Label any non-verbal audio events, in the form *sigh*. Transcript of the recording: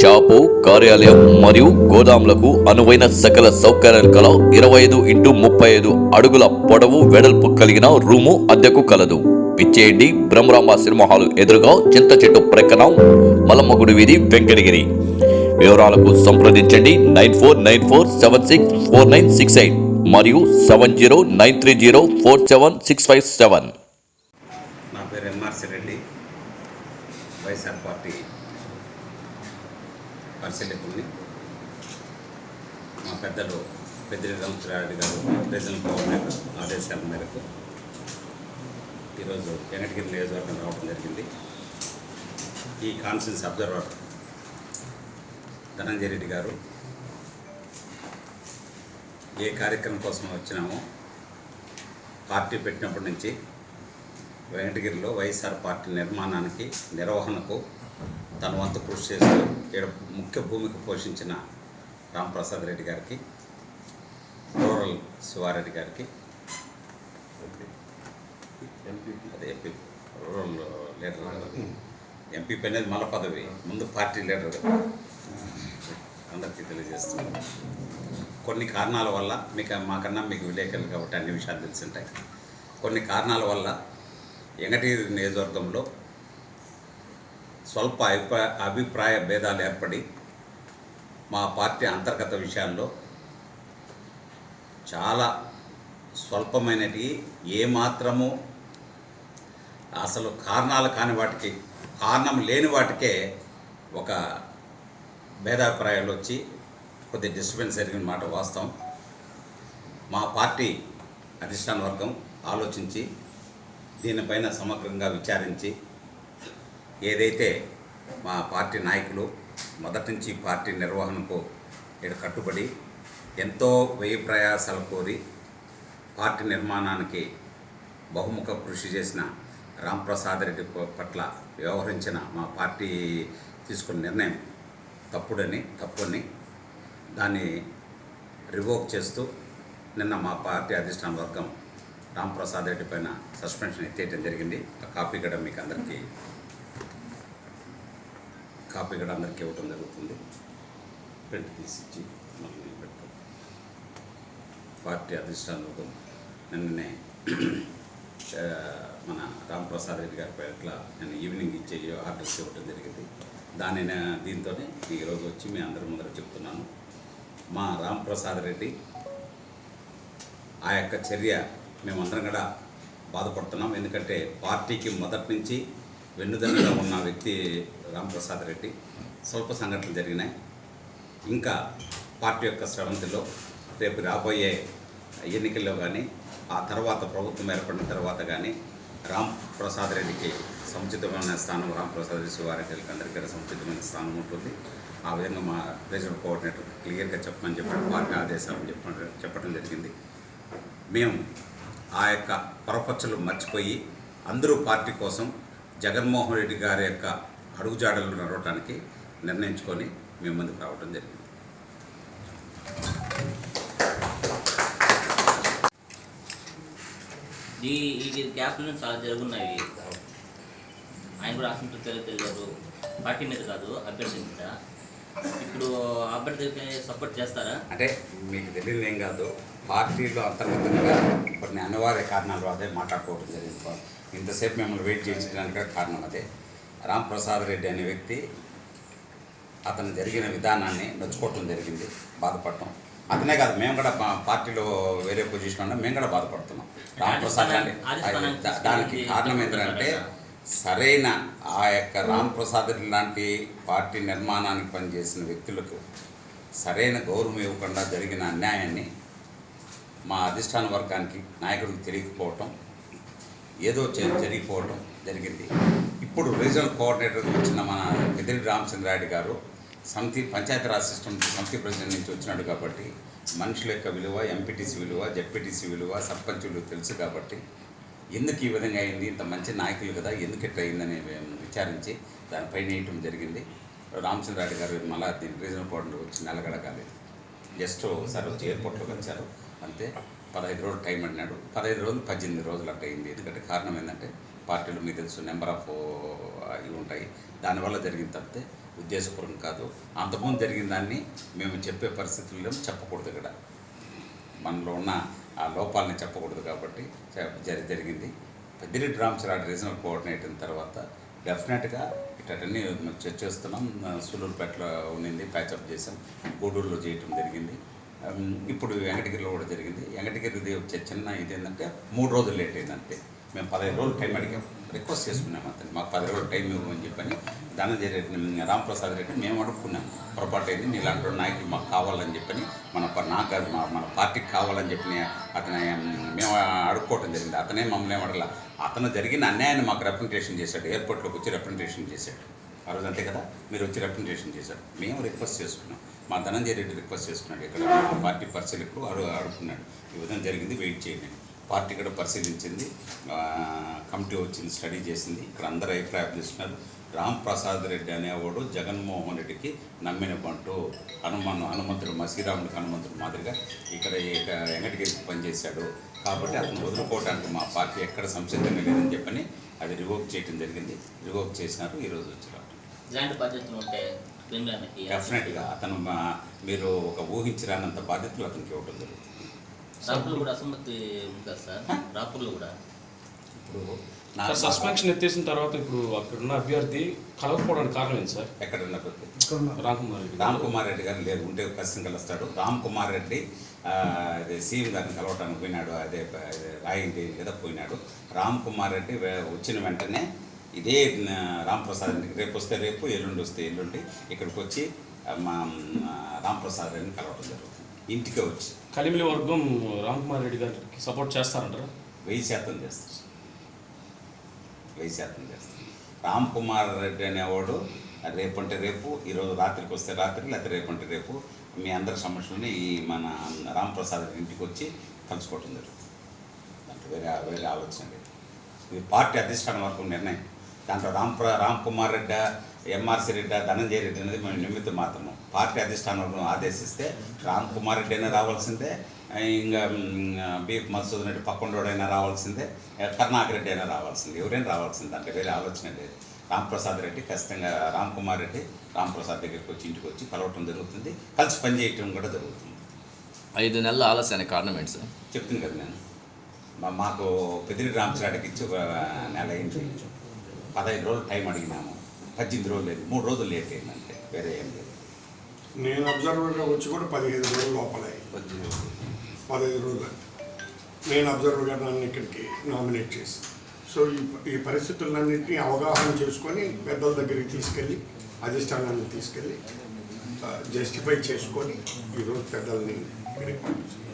Shop కార్యాలయం మరియు గోదాములకు అనువైన సకల సౌకర్యాలు కల ఇరవై ఐదు ఇంటూ ముప్పై ఐదు అడుగుల పొడవు వెడల్పు కలిగిన రూము అద్దెకు కలదు. పిచ్చేయండి బ్రహ్మరాంబ సినిమా హాల్ ఎదురుగా చింత చెట్టు ప్రక్కన మలమ్మగుడి వీధి వెంకటగిరి. వివరాలకు సంప్రదించండి nine four nine four seven six four nine six eight మరియు seven zero nine three zero four seven six five seven. నా పేరు ఎంఆర్సి రెడ్డి వైఎస్ఆర్ పార్టీ పరిశీలకుల్ని మా పెద్దలు పెద్దిరి రామచంద్రారెడ్డి గారు రీజనల్ గవర్నమెంట్ ఆదేశాల మేరకు ఈరోజు వెంకటగిరి నియోజకవర్గం రావడం జరిగింది. ఈ కాన్ఫరెన్స్ అబ్జర్వర్ ధనంజయ రెడ్డి గారు ఏ కార్యక్రమం కోసం వచ్చినామో పార్టీ పెట్టినప్పటి నుంచి వెంకటగిరిలో వైఎస్ఆర్ పార్టీ నిర్మాణానికి నిర్వహణకు తన వంతు కృషి చేస్తూ ఈడ ముఖ్య భూమిక పోషించిన రాంప్రసాద్ రెడ్డి గారికి రూరల్ శివారెడ్డి గారికి. అదే ఎంపీ రూరల్ లీడర్ ఎంపీపీ అనేది మల పదవి ముందు పార్టీ లీడర్. కదా అందరికీ తెలియజేస్తున్నాను. కొన్ని కారణాల వల్ల మీకు మాకన్నా మీకు విలేకరులు కాబట్టి అన్ని విషయాలు తెలిసి ఉంటాయి. కొన్ని కారణాల వల్ల వెంకటగిరి నియోజకవర్గంలో స్వల్ప అభిప్రాయ అభిప్రాయ భేదాలు ఏర్పడి మా పార్టీ అంతర్గత విషయాల్లో చాలా స్వల్పమైనవి ఏమాత్రము అసలు కారణాలు కాని వాటికి కారణం లేని వాటికే ఒక భేదాభిప్రాయాలు వచ్చి కొద్ది డిస్టర్బెన్స్ జరిగిన మాట వాస్తవం. మా పార్టీ అధిష్టాన వర్గం ఆలోచించి దీనిపైన సమగ్రంగా విచారించి ఏదైతే మా పార్టీ నాయకులు మొదటి నుంచి పార్టీ నిర్వహణకు ఇక్కడ కట్టుబడి ఎంతో వ్యయ ప్రయాసాలు కోరి పార్టీ నిర్మాణానికి బహుముఖ కృషి చేసిన రాంప్రసాద్ రెడ్డి ప- పట్ల వ్యవహరించిన మా పార్టీ తీసుకున్న నిర్ణయం తప్పుడని తప్పుని దాన్ని రివోక్ చేస్తూ నిన్న మా పార్టీ అధిష్టాన వర్గం రాంప్రసాద్ రెడ్డి పైన సస్పెన్షన్ ఎత్తేయడం జరిగింది. ఆ కాపీ కూడా మీకు అందరికీ కాపీ కూడా అందరికీ ఇవ్వటం జరుగుతుంది. ప్రింట్ తీసిచ్చి మమ్మల్ని మళ్ళీ పెట్టు పార్టీ అధిష్టాన నిన్ననే *clears throat* మన రాంప్రసాద్ రెడ్డి గారి పట్ల నేను ఈవినింగ్ ఇచ్చే ఆర్డర్స్ ఇవ్వటం జరిగింది. దాని దీంతో ఈరోజు వచ్చి మీ అందరి ముందర చెప్తున్నాను. మా రామప్రసాద్ రెడ్డి ఆ యొక్క చర్య మేమందరం కూడా బాధపడుతున్నాం. ఎందుకంటే పార్టీకి మొదటి నుంచి వెన్నుదన్నుగా ఉన్న వ్యక్తి రామప్రసాద్ రెడ్డి. స్వల్ప సంఘటనలు జరిగినాయి. ఇంకా పార్టీ యొక్క శ్రవంతిలో రేపు రాబోయే ఎన్నికల్లో కానీ ఆ తర్వాత ప్రభుత్వం ఏర్పడిన తర్వాత కానీ రామ్ ప్రసాద్ రెడ్డికి సముచితమైన స్థానం రామ్ ప్రసాద్ రెడ్డి వారికి అందరికీ కూడా సముచితమైన స్థానం ఉంటుంది. ఆ విధంగా మా రీజనల్ కోఆర్డినేటర్ క్లియర్గా చెప్పమని చెప్పడం పార్టీ ఆదేశాలను చెప్పడం చెప్పడం జరిగింది. మేము ఆ యొక్క పొరపచ్చలు మర్చిపోయి అందరూ పార్టీ కోసం జగన్మోహన్ రెడ్డి గారి యొక్క అడుగుజాడలు నడవటానికి నిర్ణయించుకొని మేము ముందుకు రావడం జరిగింది. ఈ చాలా జరుగున్నాయి. ఆయన కూడా అసంతృప్తి తెలియదు. పార్టీ మీద కాదు అభ్యర్థి మీద. ఇప్పుడు అభ్యర్థికి సపోర్ట్ చేస్తారా? అంటే మీకు తెలియదు ఏం కాదు పార్టీలో అంతర్గతంగా కొన్ని అనివార్య కారణాలు అదే మాట్లాడుకోవడం జరిగింది. ఇంతసేపు మిమ్మల్ని వెయిట్ చేయించడానికి కారణం అదే. రామ్ ప్రసాద్ రెడ్డి అనే వ్యక్తి అతను జరిగిన విధానాన్ని నొచ్చుకోవటం జరిగింది బాధపడటం. అతనే కాదు మేము కూడా పార్టీలో వేరే పొజిషన్ ఉన్నాం మేము కూడా బాధపడుతున్నాం. రామ్ ప్రసాద్ రెడ్డి దా- దానికి కారణం ఏంటంటే సరైన ఆ యొక్క రామ్ ప్రసాద్ రెడ్డి లాంటి పార్టీ నిర్మాణానికి పనిచేసిన వ్యక్తులకు సరైన గౌరవం ఇవ్వకుండా జరిగిన అన్యాయాన్ని మా అధిష్టాన వర్గానికి నాయకుడికి తెలియకపోవటం ఏదో జరిగిపోవడం జరిగింది. ఇప్పుడు రీజనల్ కోఆర్డినేటర్ వచ్చిన మన ఎదిరి రామచంద్ర రెడ్డి గారు సమితి పంచాయతీరాజ్ సిస్టమ్ సమితి ప్రెసిడెంట్ నుంచి వచ్చినాడు కాబట్టి మనుషుల యొక్క విలువ ఎంపీటీసీ విలువ జెడ్పీటీసీ విలువ సర్పంచ్ విలువ తెలుసు కాబట్టి ఎందుకు ఈ విధంగా అయింది? ఇంత మంచి నాయకులు కదా ఎందుకు ఇట్లా అయిందని మేము విచారించి దానిపైన వేయటం జరిగింది. రామచంద్రారెడ్డి గారు మళ్ళీ దీని రీజనల్ కోఆర్డినేటర్ వచ్చి నెలగడకాలేదు జస్ట్ ఒకసారి వచ్చి ఎయిర్పోర్ట్లోకి వచ్చారు అంతే. పదహైదు రోజులు టైం అడినాడు పదహైదు రోజులు పద్దెనిమిది రోజులు అట్ట అయింది. ఎందుకంటే కారణం ఏంటంటే పార్టీలు మీకు తెలుసు నెంబర్ ఆఫ్ ఇవి ఉంటాయి. దానివల్ల జరిగింది తప్పితే ఉద్దేశపూర్వం కాదు. అంతకుముందు జరిగిన దాన్ని మేము చెప్పే పరిస్థితుల్లో చెప్పకూడదు ఇక్కడ. మనలో ఉన్న ఆ లోపాలని చెప్పకూడదు కాబట్టి జరి జరిగింది. పెద్దిరెడ్డి రామచరాడు రీజనల్ కోఆర్డినేటర్ తర్వాత డెఫినెట్గా ఇటన్నీ చర్చ చేస్తున్నాం. సూలూరుపేటలో ఉండింది ప్యాచప్ చేసాం గూడూరులో చేయటం జరిగింది. ఇప్పుడు వెంకటగిరిలో కూడా జరిగింది. వెంకటగిరిది వచ్చే చిన్న ఇది ఏంటంటే మూడు రోజులు లేట్ అయిందంటే మేము పదహైదు రోజులు టైం అడిగాం. రిక్వెస్ట్ చేసుకున్నాం అతను మాకు పది రోజులు టైం ఇవ్వమని చెప్పని ధనంజయ రెడ్డి రామప్రసాద్ రెడ్డి మేము అడుక్కున్నాం. పొరపాటు అయింది ఇలాంటి నాయకులు మాకు కావాలని చెప్పని మన ప- నాకు మా మన పార్టీకి కావాలని చెప్పి అతను మేము అడుక్కోవటం జరిగింది. అతనే మమ్మల్ని అడగల. అతను జరిగిన అన్యాయాన్ని మాకు రిప్రజెంటేషన్ చేశాడు. ఎయిర్పోర్ట్లోకి వచ్చి రిప్రజెంటేషన్ చేశాడు. ఆ రోజు అంతే కదా? మీరు వచ్చి రిప్రజెంటేషన్ చేశారు. మేము రిక్వెస్ట్ చేసుకున్నాం. మా ధనంజయ రెడ్డి రిక్వెస్ట్ చేసుకున్నాడు. ఇక్కడ పార్టీ పరిశీలకు అడు అడుగుతున్నాడు ఈ విధంగా జరిగింది వెయిట్ చేయండి. పార్టీ కూడా పరిశీలించింది. కమిటీ వచ్చింది స్టడీ చేసింది. ఇక్కడ అందరూ అభిప్రాయం తీసుకున్నారు రామ్ ప్రసాద్ రెడ్డి అనేవాడు జగన్మోహన్ రెడ్డికి నమ్మిన బంటు. హనుమాన్ హనుమంతుడు మా శ్రీరాముడికి హనుమంతుడు మాదిరిగా ఇక్కడ ఇక వెంకటగిరికి పనిచేశాడు. కాబట్టి అతను వదులుకోవడానికి మా పార్టీ ఎక్కడ సంసిద్ధంగా లేదని చెప్పని అది రివోక్ చేయడం జరిగింది. రివోక్ చేసినారు. ఈరోజు ఇలాంటి ఉంటే క్రిమినల్కి డెఫినెట్గా అతను మీరు ఒక ఊహించరానంత బాధ్యతలు అతనికి ఇవ్వడం జరుగుతుంది. కూడా అసమ్మతి ఉంది కదా సార్ కూడా? ఇప్పుడు సార్ సస్పెన్షన్ ఎత్తేసిన తర్వాత ఇప్పుడు అక్కడ ఉన్న అభ్యర్థి కలవకపోవడానికి కారణం ఏంటి సార్? ఎక్కడ ఉన్నప్పుడు రామ్ కుమార్ రెడ్డి. రామ్ కుమార్ రెడ్డి గారు లేరు ఉంటే ఖచ్చితంగా కలుస్తాడు రామ్ కుమార్ రెడ్డి ఆ, అదే సీఎం గారిని కలవటానికి పోయినాడు అదే రాయింటి కదా పోయినాడు. రామ్ కుమార్ రెడ్డి వచ్చిన వెంటనే ఇదే ఆ, రామ్ ప్రసాద్ రెడ్డికి రేపు వస్తే రేపు ఎల్లుండి వస్తే ఎల్లుండి ఇక్కడికి వచ్చి మా ఆ, రామ్ ప్రసాద్ రెడ్డిని కలవటం జరుగుతుంది. ఇంటికే వచ్చి. కలిమిలి వర్గం రామ్ కుమార్ రెడ్డి గారికి సపోర్ట్ చేస్తారంటారా? వెయ్యి శాతం చేస్తారు. వెయ్యి శాతం చేస్తారు. రామ్ కుమార్ రెడ్డి అనేవాడు రేపు అంటే రేపు ఈరోజు రాత్రికి వస్తే రాత్రి లేకపోతే రేపు అంటే రేపు మీ అందరి సమస్యలని ఈ మన రామ్ ప్రసాద్ రెడ్డి ఇంటికి వచ్చి కలుసుకోవటం జరుగుతుంది. దాంట్లో వేరే వేరే ఆలోచన లేదు. ఇది పార్టీ అధిష్టానం వరకు నిర్ణయం. దాంట్లో రామ్ రామ్ కుమార్ రెడ్డి ఎంఆర్సీ రెడ్డి ధనంజయ రెడ్డి అనేది మేము నిమిత్తం మాత్రము. పార్టీ అధిష్టానం ఆదేశిస్తే రామ్ కుమార్ రెడ్డి అయినా రావాల్సిందే. ఇంకా బి. మధుసూదన్ రెడ్డి పక్కండోడైనా రావాల్సిందే. కరుణాకర్ రెడ్డి అయినా రావాల్సిందే. ఎవరైనా రావాల్సిందే అంటే వేరే ఆలోచన లేదు. రామ్ ప్రసాద్ రెడ్డి ఖచ్చితంగా రామ్ కుమార్ రెడ్డి రామ్ ప్రసాద్ దగ్గరికి వచ్చి ఇంటికి వచ్చి కలవటం జరుగుతుంది. కలిసి పనిచేయటం కూడా జరుగుతుంది. ఐదు నెలల ఆలస్యానికి కారణం ఏంటి సార్? చెప్తుంది కదా నేను. మా- మాకు పెద్దిరెడ్డి రామచరాడికి ఇచ్చి ఒక నెల అయింది. పదహైదు రోజులు టైం అడిగినాము. పద్దెనిమిది రోజులు లేదు మూడు రోజులు లేట్ అయిందంటే వేరే ఏం లేదు. నేను అబ్జర్వర్గా వచ్చి కూడా పదిహేను రోజుల లోపలే. పదహైదు రోజులు. నేను అబ్జర్వర్గా నన్ను ఇక్కడికి నామినేట్ చేసి. సో ఈ ఈ పరిస్థితులన్నింటినీ అవగాహన చేసుకొని పెద్దల దగ్గరికి తీసుకెళ్ళి అధిష్టానాన్ని తీసుకెళ్ళి జస్టిఫై చేసుకొని ఈరోజు పెద్దల్ని ఇక్కడికి పంపించాను